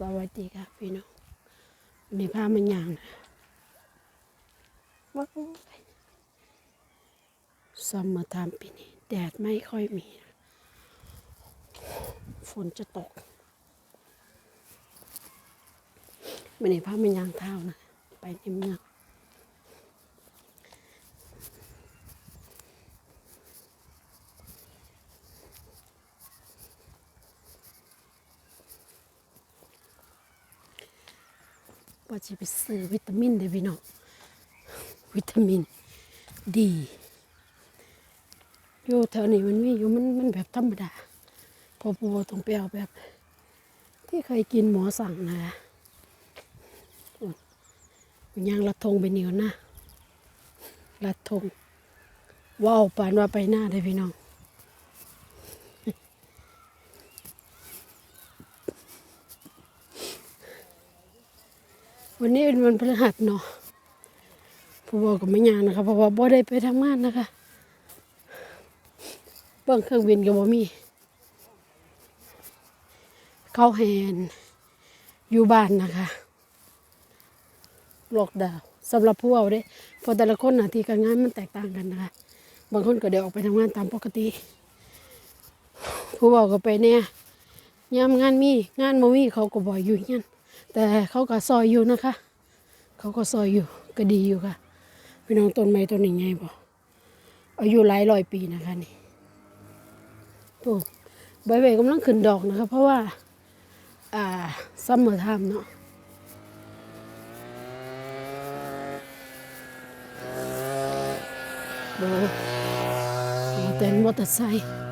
สวัสดีค่ะพี่น้องมีผ้ามันยางนะว้าวซัมเมอร์ไทม์ปีนี้ แดดไม่ค่อยมีนะฝนจะตกวันนี้ผ้ามันยางเท้านะ ไปในเมือง ว่าจะไปซื้อวิตามินเด้พี่น้องวิตามินดีอยู่แถวนี้มันมีอยู่มันมันแบบธรรมดาพอปูต้องไปเอาแบบ ที่เคยกินหมอสั่งนะยังรัดทงไปเหนียวนะรัดทงว้าวปานว่าไปหน้าได้พี่น้อง วันนี้เป็นวันพฤหัสเนาะผู้บอกกับไม่ยานะคะเพราะว่าบ่ได้ไปทำงานนะคะเบิ่งเครื่องบินกับบ่มี เข้าแฮนอยู่บ้านนะคะล็อกดาวสำหรับผู้เอาเด้พราะแต่ละคนหน้าที่การงานมันแตกต่างกันนะคะ บางคนก็เดี๋ยวออกไปทำงานตามปกติ ผู้บอกก็ไปเนี่ยยามงานมีงานบ่มีเขาก็บ่อยอยู่ยัน แต่เขาก็ซอยอยู่นะคะ เขาก็ซอยอยู่ก็ดีอยู่ค่ะพี่น้องต้นไม้ต้นหนี้ไงบ่อายุหลายร้อยปีนะคะนี่ปลูกใบใบกำลังขึ้นดอกนะคะ เพราะว่า อ่าซัมเมอร์ไทม์เนาะโอ้โหแต่มอเตอร์ไซค์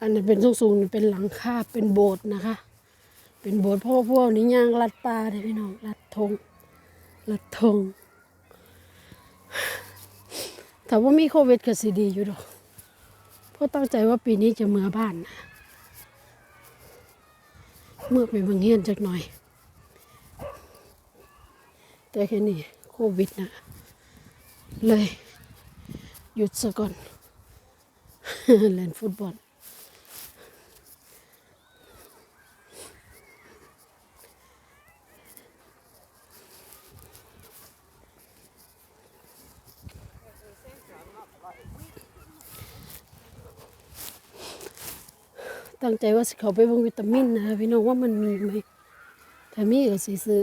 อันนั้นเป็นสูงๆนี่เป็นหลังคาเป็นโบสถ์นะคะ เป็นโบสถ์เพราะว่าพวกนี้ย่างลัดปลาเลยพี่น้องลัดธงลัดธงแต่ว่ามีโควิดก็สิดีอยู่ดอกเพราะตั้งใจว่าปีนี้จะเมื่อบ้านนะเมื่อไปบางเฮียนจักหน่อย แต่แค่นี้โควิดนะเลยหยุดซะก่อน เล่นฟุตบอล ตั้งใจว่าสิเขาไปเบิ่งวิตามินนะพี่น้องว่ามันมีไหมถ้ามีก็สิซื้อ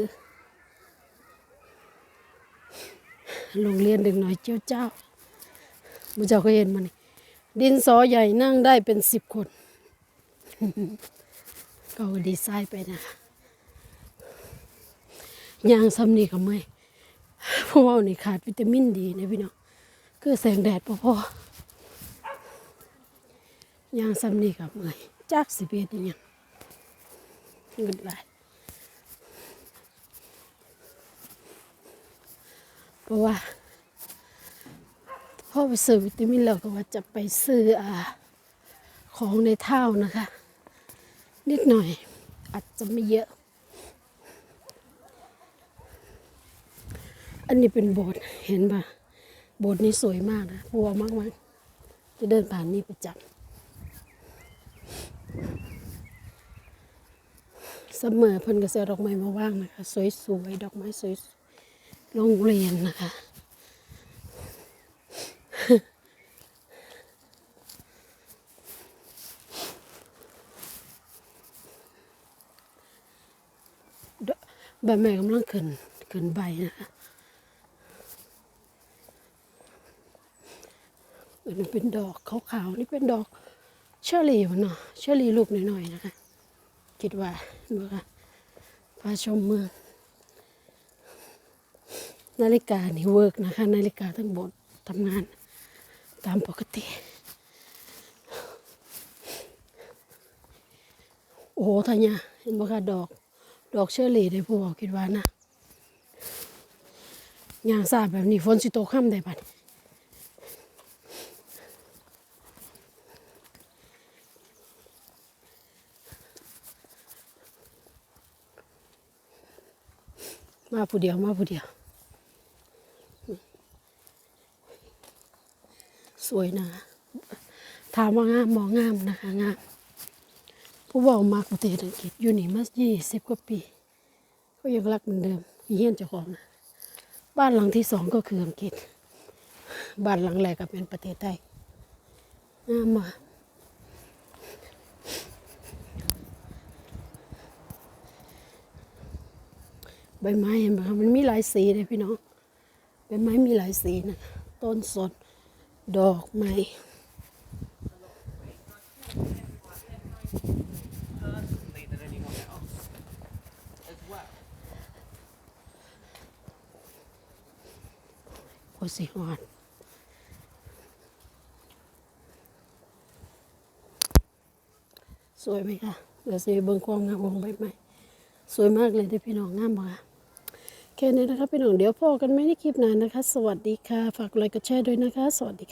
โรงเรียนเด็กหน่อยเจ้าเจ้ามุเจ้าก็เห็นมันดินสอใหญ่นั่งได้เป็นสิบคน ก็ดีไซน์ไปนะยางซ้ำนี่ก็ไม่เพราะว่านี่ขาดวิตามินดีนะพี่น้องคือแสงแดดพอพอยางซ้ำนี่กับมื่อ จักสิเบียดอหยังเงินหลายเพราะว่าพ่อไปซื้อวิตามินแล้วก็ว่าจะไปซื้ออ่าของในเท่านะคะ นิดหน่อยอาจจะไม่เยอะ อันนี้เป็นโบสถ์เห็นปะโบสถ์นี้สวยมากนะพัวมากมากๆจะเดินผ่านนี่ประจำ เสมอเพิ่นก็เสียดอกไม้มาว่างนะคะ สวยๆดอกไม้สวยๆโรงเรียนนะคะใบไม้กำลังขึ้นขึ้นใบนะคะอันนี้เป็นดอกขาวๆนี่เป็นดอก เชอรี่วะเนาะเชอรี่ลูกหน่อยๆนะคะ คิดว่าเมื่อพาชมเมืองนาฬิกานี่เวิร์กนะคะ นาฬิกาทั้งหมดทำงานตามปกติ โอ้โหทายาเห็นบ่คะดอก ดอกเชอรี่ได้ผู้บอกคิดว่านะอย่างซาแบบนี้ฝนสิตกค่ำได้บัด มาผู้เดียวมาผู้เดียว สวยนะถามว่างามมองงามนะคะงามผู้บอกมาประเทศอังกฤษอยู่นี่มายี่สิบกว่าปี ก็ยังรักเหมือนเดิมเฮี้ยนเจ้าของนะบ้านหลังที่สองก็คืออังกฤษบ้านหลังแรกก็เป็นประเทศไทยงามมา ใบไม้เห็นไหมคะมันมีหลายสีเลยพี่น้องใบไม้มีหลายสีนะต้นสดดอกไม้โอสิฮอดสวยไหมคะเดี๋ยวสิเบิ่งความงามของใบไม้สวยมากเลยเด้อพี่น้องงามบ่คะ แค่นี้นะคะพี่น้องเดี๋ยวพอกันไหมในคลิปหน้านะคะ สวัสดีค่ะ ฝากไลค์กดแชร์ด้วยนะคะ สวัสดีค่ะ